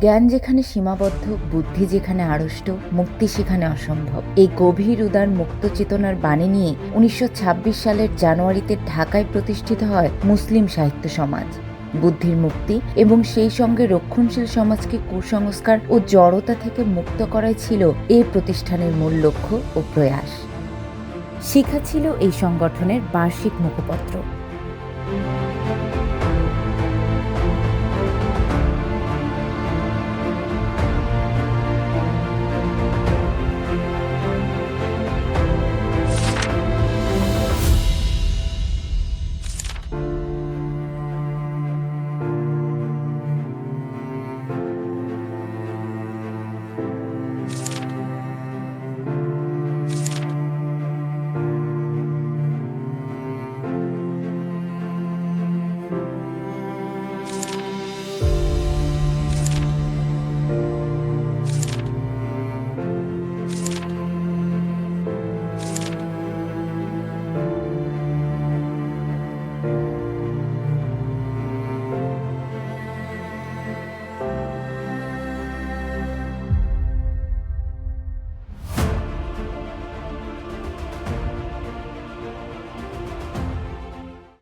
জ্ঞান যেখানে সীমাবদ্ধ, বুদ্ধি যেখানে আড়ষ্ট, মুক্তি সেখানে অসম্ভব। এই গভীর উদার মুক্ত চেতনার বাণী নিয়ে উনিশশো ছাব্বিশ সালের জানুয়ারিতে ঢাকায় প্রতিষ্ঠিত হয় মুসলিম সাহিত্য সমাজ। বুদ্ধির মুক্তি এবং সেই সঙ্গে রক্ষণশীল সমাজকে কুসংস্কার ও জড়তা থেকে মুক্ত করাই ছিল এ প্রতিষ্ঠানের মূল লক্ষ্য ও প্রয়াস। শিখা ছিল এই সংগঠনের বার্ষিক মুখপত্র।